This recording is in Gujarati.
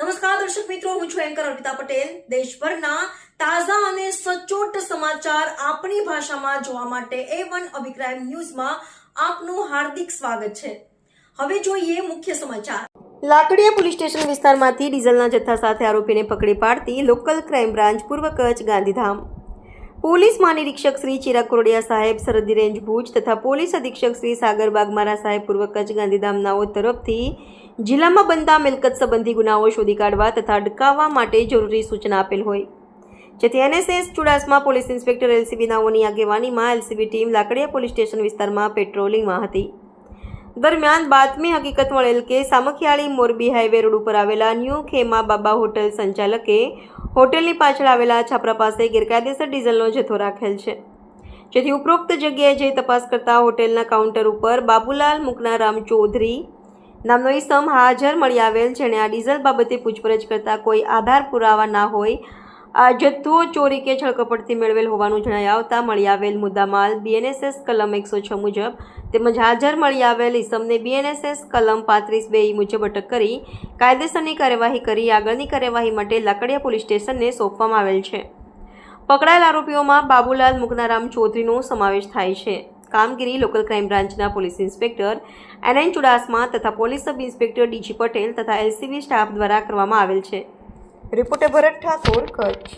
નમસ્કાર, દર્શક મિત્રો, હું છું એન્કર અર્પિતા પટેલ. દેશભરના તાજા અને સચોટ સમાચાર આપણી ભાષામાં જોવા માટે એ વન અભિક્રાઇમ ન્યૂઝમાં આપનું હાર્દિક સ્વાગત છે. હવે જોઈએ મુખ્ય સમાચાર. લાકડીયા પોલીસ સ્ટેશન વિસ્તારમાંથી ડીઝલના જથ્થા સાથે આરોપીને પકડી પાડતી લોકલ ક્રાઇમ બ્રાન્ચ પૂર્વ કચ્છ ગાંધીધામ. પોલીસ મહાનિરીક્ષક શ્રી ચિરાગ કોરડિયા સાહેબ સરહદી રેન્જ ભુજ તથા પોલીસ અધિક્ષક શ્રી સાગર બાગમારા સાહેબ પૂર્વ કચ્છ ગાંધીધામનાઓ તરફથી જિલ્લામાં બનતા મિલકત સંબંધી ગુનાઓ શોધી કાઢવા તથા અટકાવવા માટે જરૂરી સૂચના આપેલ હોય. જેથી NSS Chudasama police inspector LCB નાઓની આગેવાનીમાં LCB team Lakadiya police station વિસ્તારમાં પેટ્રોલિંગમાં હતી. દરમિયાન બાતમી હકીકત મળેલ કે સામખિયાળી મોરબી હાઈવે રોડ ઉપર આવેલા ન્યૂ ખેમા બાબા હોટલ સંચાલકે હોટેલની પાછળ આવેલા છાપરા પાસે ગેરકાયદેસર ડીઝલનો જથ્થો રાખેલ છે. જેથી ઉપરોક્ત જગ્યાએ જઈ તપાસ કરતા હોટેલના કાઉન્ટર ઉપર બાબુલાલ મુકનારામ ચૌધરી નામનો ઈસમ હાજર મળી આવેલ જેણે આ ડીઝલ બાબતે પૂછપરછ કરતા કોઈ આધાર પુરાવા ના હોય, આ જથ્થો ચોરી કે છળકપટથી મેળવેલ હોવાનું જણાઈ આવતા મળી આવેલ મુદ્દામાલ બીએનએસએસ કલમ એકસો છ મુજબ તેમજ હાજર મળી આવેલ ઈસમને બીએનએસએસ કલમ પાંત્રીસ બે મુજબ અટક કરી કાયદેસરની કાર્યવાહી કરી, આગળની કાર્યવાહી માટે લાકડિયા પોલીસ સ્ટેશનને સોંપવામાં આવેલ છે. પકડાયેલ આરોપીઓમાં બાબુલાલ મુકનારામ ચૌધરીનો સમાવેશ થાય છે. કામગીરી લોકલ ક્રાઇમ બ્રાન્ચના police inspector, NN N Chudasama તથા police sub inspector DG Patel તથા એલસીબી સ્ટાફ દ્વારા કરવામાં આવેલ છે. રિપોર્ટર ભરત ઠાકોર, કચ્છ.